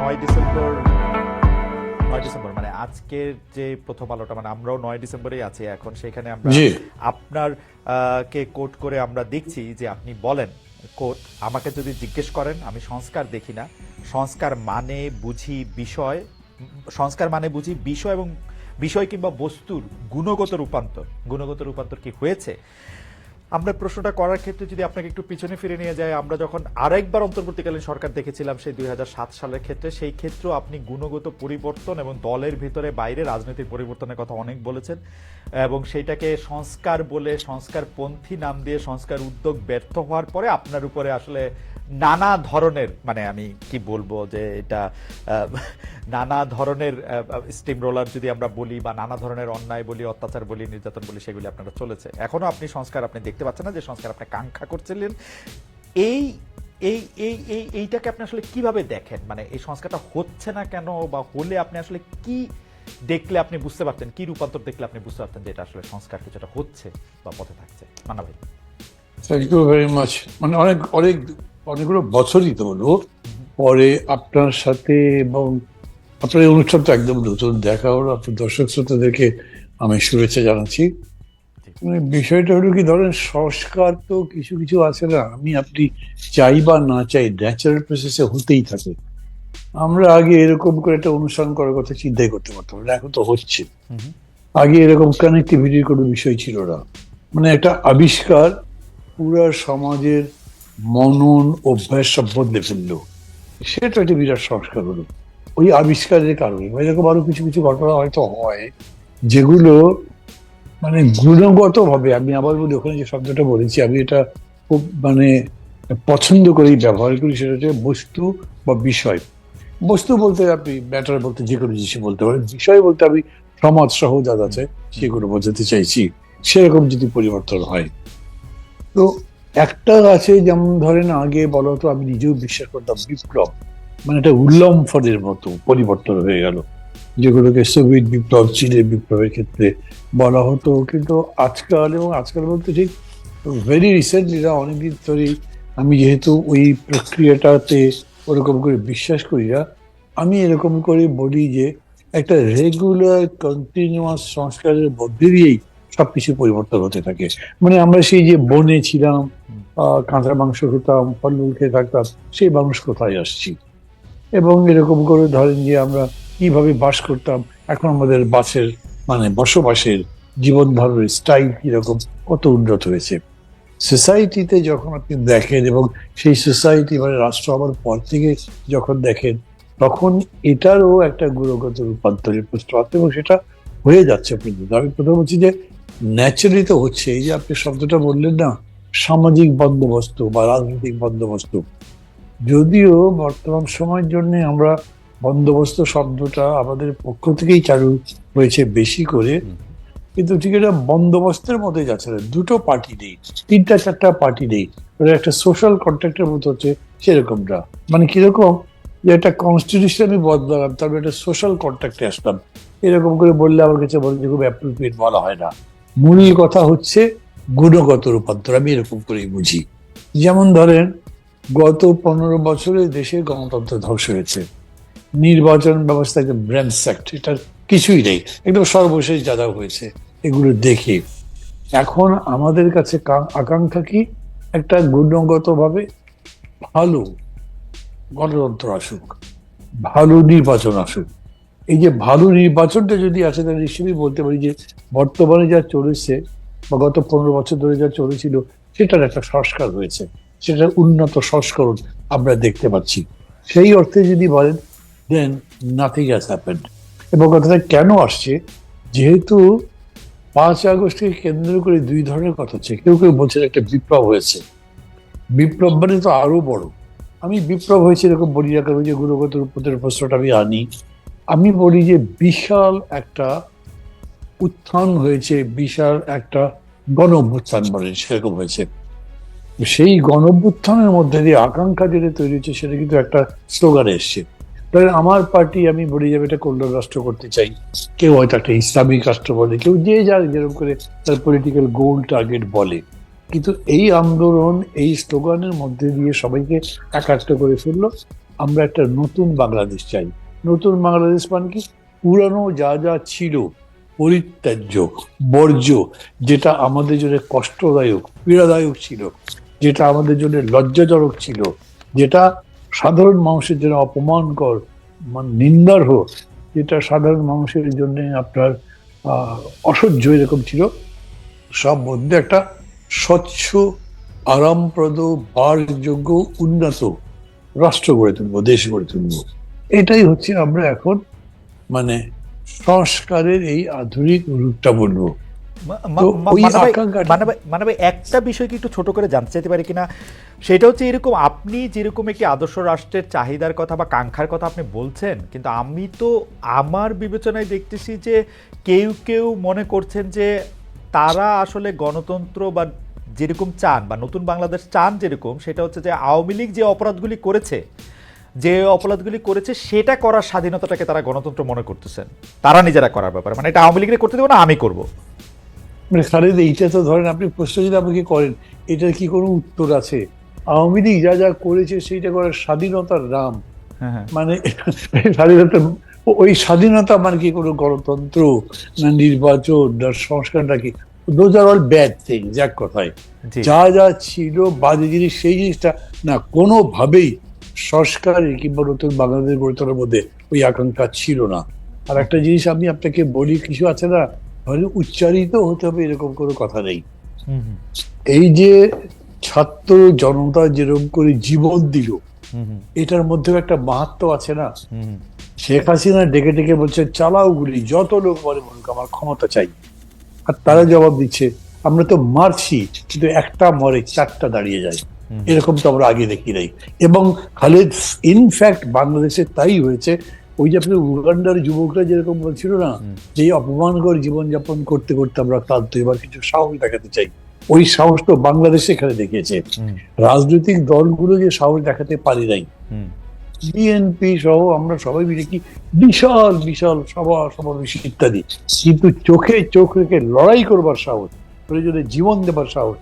নয় ডিসেম্বর নয় ডিসেম্বর মানে আজকের যে প্রথম আলোটা মানে আমরাও নয় ডিসেম্বরেই আছি এখন সেখানে আমরা আপনার কে কোট করে আমরা দেখছি যে আপনি বলেন কোট আমাকে যদি জিজ্ঞেস করেন আমি সংস্কার দেখি না। সংস্কার মানে বুঝি বিষয় সংস্কার মানে বুঝি বিষয় এবং বিষয় কিংবা বস্তুর গুণগত রূপান্তর। গুণগত রূপান্তর কি হয়েছে? আমরা প্রশ্নটা করার ক্ষেত্রে যদি আপনাকে একটু পিছনে ফিরে নিয়ে যায়, আমরা যখন আরেকবার অন্তর্বর্তীকালীন সরকার দেখেছিলাম সেই দুই হাজার সাত সালের ক্ষেত্রে, সেই ক্ষেত্রেও আপনি গুণগত পরিবর্তন এবং দলের ভিতরে বাইরে রাজনৈতিক পরিবর্তনের কথা অনেক বলেছেন এবং সেইটাকে সংস্কার বলে সংস্কারপন্থী নাম দিয়ে সংস্কার উদ্যোগ ব্যর্থ হওয়ার পরে আপনার উপরে আসলে নানা ধরনের মানে আমি কি বলব যে এটা নানা ধরনের স্টিম রোলার যদি আমরা বলি বা নানা ধরনের অন্যায় বলি, অত্যাচার বলি, নির্যাতন বলি, সেগুলি আপনারা চলেছে। এখনও আপনি সংস্কার, আপনি দেখতে পাচ্ছেন না যে সংস্কার আপনি কাঙ্ক্ষা করছিলেন। এই এই এই এই, এইটাকে আপনি আসলে কীভাবে দেখেন? মানে এই সংস্কারটা হচ্ছে না কেন বা হলে আপনি আসলে কি দেখলে আপনি বুঝতে পারতেন, কি রূপান্তর দেখলে আপনি বুঝতে পারতেন যে এটা আসলে সংস্কার কিছুটা হচ্ছে বা পথে থাকছে? মানা ভাই। থ্যাংক ইউ ভেরি মাচ মানে অনেক অনেক অনেকগুলো বছরই তো বলব পরে আপনার সাথে এবং আপনার এই অনুষ্ঠানটা একদম নতুন দেখা হলো আপনার দর্শক শ্রোতাদেরকে আমি শুভেচ্ছা জানাচ্ছি। মানে বিষয়টা হলো কি, ধরেন সংস্কার তো কিছু কিছু আছে না, আমি আপনি চাই বা না চাই ন্যাচারাল প্রসেসে হতেই থাকে। আমরা আগে এরকম করে একটা অনুষ্ঠান করার কথা চিন্তাই করতে পারতাম না, এখন তো হচ্ছে। আগে এরকম কানেক্টিভিটির কোনো বিষয় ছিল না। মানে একটা আবিষ্কার পুরা সমাজের মনন অভ্যাস সব বদলে ফেলল সেটা একটা বিরাট সংস্কার হলো। ওই আবিষ্কারের কারণে। এরকম আরও কিছু কিছু ঘটনা হয়তো হয়, যেগুলো মানে গুণগত ভাবে আমি আবার বলি, ওখানে যে শব্দটা বলেছি, আমি এটা খুব মানে পছন্দ করেই ব্যবহার করি, সেটা হচ্ছে বস্তু বা বিষয়। বস্তু বলতে আপনি ম্যাটার বলতে যে কোনো জিনিস বলতে পারেন। বিষয় বলতে আমি সমাজ সহ যা আছে, সেগুলো বোঝাতে চাইছি। সেরকম যদি পরিবর্তন হয়। তো একটা আছে যেমন ধরেন আগে বলা হতো আমি নিজেও বিশ্বাস করতাম বিপ্লব। মানে একটা উল্লম্ফনের মতো পরিবর্তন হয়ে গেল। যেগুলোকে সোভিয়েত বিপ্লব, চীনের বিপ্লবের ক্ষেত্রে বলা হতো। কিন্তু আজকাল এবং আজকাল বলতে ঠিক ভেরি রিসেন্টলি অনেকদিন ধরেই আমি যেহেতু ওই প্রক্রিয়াটাতে ওরকম করে বিশ্বাস করি না, আমি এরকম করে বলি যে একটা রেগুলার কন্টিনিউয়াস সংস্কারের মধ্যে দিয়েই সবকিছু পরিবর্তন হতে থাকে। মানে আমরা সেই যে বনে ছিলাম কাঁচা মাংস খেতাম ফলমূল খেয়ে থাকতাম সেই মানুষ কোথায় আসছি? এবং এরকম করে ধরেন যে আমরা কীভাবে বাস করতাম এখন আমাদের বাসের মানে বসবাসের জীবন ধারণের স্টাইল কীরকম কত উন্নত হয়েছে। সোসাইটিতে যখন আপনি দেখেন এবং সেই সোসাইটি মানে রাষ্ট্র হওয়ার পর থেকে যখন দেখেন তখন এটারও একটা গুণগত রূপান্তরের প্রশ্ন আছে এবং সেটা হয়ে যাচ্ছে। পর্যন্ত আমি প্রথম বলছি যে ন্যাচারালি তো হচ্ছে এই যে আপনি শব্দটা বললেন না সামাজিক বন্দোবস্ত বা রাজনৈতিক বন্দোবস্ত। যদিও বর্তমান সময়ের জন্য আমরা বন্দোবস্ত শব্দটা আমাদের পক্ষ থেকেই চালু হয়েছে বেশি করে কিন্তু ঠিক এটা বন্দোবস্তের মধ্যে যাচ্ছে না দুটো পার্টি নেই তিনটা চারটা পার্টি নেই ওটা একটা সোশ্যাল কন্ট্রাক্টের মতো হচ্ছে সেরকমটা। মানে কীরকম যে একটা কনস্টিটিউশন আমি বদলালাম তারপরে একটা সোশ্যাল কন্ট্রাক্টে আসলাম। এরকম করে বললে আমার কাছে বলে যে খুব অ্যাপ্রোপ্রিয়েট বলা হয় না। মূল কথা হচ্ছে গুণগত রূপান্তর, আমি এরকম করেই বুঝি। যেমন ধরেন, গত পনেরো বছরে দেশে গণতন্ত্র ধ্বংস হয়েছে। নির্বাচন ব্যবস্থা একদম ব্র্যান্ড সেক্ট, এটার কিছুই নেই। একদম সর্বশেষ যা যা হয়েছে, এগুলো দেখে। এখন আমাদের কাছে আকাঙ্ক্ষা কি? একটা গুণগতভাবে ভালো গণতন্ত্র আসুক, ভালো নির্বাচন আসুক। এই যে ভালো নির্বাচনটা যদি আসে, তাহলে নিশ্চয়ই বলতে পারি যে বর্তমানে যা চলেছে বা গত পনেরো বছর ধরে যা চলেছিল, সেটার একটা সংস্কার হয়েছে। সেটার উন্নত সংস্করণ আমরা দেখতে পাচ্ছি। সেই অর্থে যদি বলেন দেন নাথিং হ্যাজ হ্যাপেন্ড এবং কথাটা কেন আসছে? যেহেতু পাঁচ আগস্টকে কেন্দ্র করে দুই ধরনের কথা হচ্ছে। কেউ কেউ বলছেন একটা বিপ্লব হয়েছে। বিপ্লব মানে তো আরও বড়। আমি বিপ্লব হয়েছে এরকম বলি রাখার কারণ যে গুণগত রূপতের প্রশ্নটা আমি আনি। আমি বলি যে বিশাল একটা উত্থান হয়েছে, বিশাল একটা গণ অভ্যুত্থান বলেন সেরকম হয়েছে। সেই গণ অভ্যুত্থানের মধ্যে দিয়ে আকাঙ্ক্ষা যেটা তৈরি হচ্ছে সেটা কিন্তু একটা স্লোগানে এসছে। ধরেন আমার পার্টি আমি বলি যাবে এটা কল্যাণ রাষ্ট্র করতে চাই। কেউ হয়তো একটা ইসলামিক রাষ্ট্র বলে, কেউ যে যার যেরকম করে তার পলিটিক্যাল গোল টার্গেট বলে। কিন্তু এই আন্দোলন, এই স্লোগানের মধ্যে দিয়ে সবাইকে একাত্ম করে ফেলল। আমরা একটা নতুন বাংলাদেশ চাই। নতুন বাংলাদেশ মানে কি? পুরানো যা যা ছিল পরিত্যাজ্য, বর্জ্য, যেটা আমাদের জন্য কষ্টদায়ক, পীড়াদায়ক ছিল, যেটা আমাদের জন্য লজ্জাজনক ছিল, যেটা সাধারণ মানুষের জন্য অপমানকর মানে নিন্দার হোক যেটা সাধারণ মানুষের জন্য আপনার অসহ্য এরকম ছিল, সব মধ্যে একটা স্বচ্ছ, আরামপ্রদ, বাসযোগ্য, উন্নত রাষ্ট্র গড়ে তুলব, দেশ গড়ে তুলবো। এটাই হচ্ছে আমরা এখন মানে সংস্কারের এই আধুনিক রূপটা বলব। মা- তো মা- ওই মান্না ভাই- আকাঙ্ক্ষাটা- মান্না ভাই- মান্না ভাই, একটা বিষয় কি একটু ছোট করে জানতে চাইতে পারি কিনা? সেটা হচ্ছে এরকম আপনি যেরকম একটি আদর্শ রাষ্ট্রের চাহিদার কথা বা কাঙ্ক্ষার কথা আপনি বলছেন কিন্তু আমি তো আমার বিবেচনায় দেখতেছি যে কেউ কেউ মনে করছেন যে তারা আসলে গণতন্ত্র বা যেরকম চান বা নতুন বাংলাদেশ চান যেরকম সেটা হচ্ছে যে আওয়ামী লীগ যে অপরাধগুলি করেছে যে অপরাধগুলি করেছে সেটা করার স্বাধীনতাটাকে তারা গণতন্ত্র মনে করতেছেন। তারা নিজেরা করার ব্যাপারে। মানে এটা আওয়ামী লীগের করতে দেবো না আমি করব। মানে খালেদ এইটা তো ধরেন আপনি প্রশ্ন যদি আমাকে করেন এটার কি কোনো উত্তর আছে? আওয়ামী লীগ যা যা করেছে সেইটা করার স্বাধীনতার নাম। হ্যাঁ হ্যাঁ। মানে স্বাধীনতা ওই স্বাধীনতা মানে কি কোনো গণতন্ত্র না নির্বাচন না সংস্কার নাকি those are all bad thing এক কথায়। যা যা ছিল বাজে জিনিস সেই জিনিসটা না কোনোভাবেই সংস্কারে কিংবা নতুন বাংলাদেশ গড়ে তোলার মধ্যে ওই আকাঙ্ক্ষা ছিল না। আর একটা জিনিস আমি আপনাকে বলি কিছু আছে না মানে উচ্চারিত হতে হবে এরকম কোনো কথা নেই। এই যে ছাত্র জনতা যেরকম করে জীবন দিল এটার মধ্যেও একটা মাহাত্ম আছে না? শেখ হাসিনা ডেকে ডেকে বলছে চালাও গুলি যত লোক বলে বলুক আমার ক্ষমতা চাই। আর তারা জবাব দিচ্ছে আমরা তো মারছি কিন্তু একটা মরে চারটা দাঁড়িয়ে যায়। এরকম তো আমরা আগে দেখি নাই। এবং খালেদ ইনফ্যাক্ট বাংলাদেশে তাই হয়েছে। ওই যে আপনি উগান্ডার যুবকরা যেরকম বলছিল না যে অপমানকর জীবনযাপন করতে করতে আমরা ক্লান্ত এবার কিছু সাহস দেখাতে চাই। ওই সাহস তো বাংলাদেশে এখানে দেখিয়েছে। রাজনৈতিক দলগুলো যে সাহস দেখাতে পারি নাই। বিএনপি সহ আমরা সবাই মিলে কি বিশাল বিশাল সভা সমাবেশ ইত্যাদি। কিন্তু চোখে চোখ রেখে লড়াই করবার সাহস প্রয়োজনে জীবন দেবার সাহস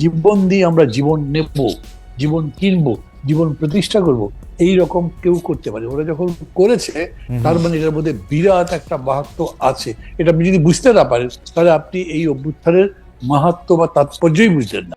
জীবন দিয়ে আমরা জীবন নেব জীবন কিনবো জীবন প্রতিষ্ঠা করব এই রকম কেউ করতে পারে। ওরা যখন করেছে তার মানে এটার মধ্যে বিরাট একটা মাহাত্ম আছে। এটা আপনি যদি বুঝতে না পারেন তাহলে আপনি এই অভ্যুত্থানের মাহাত্ম বা তাৎপর্যই বুঝলেন না।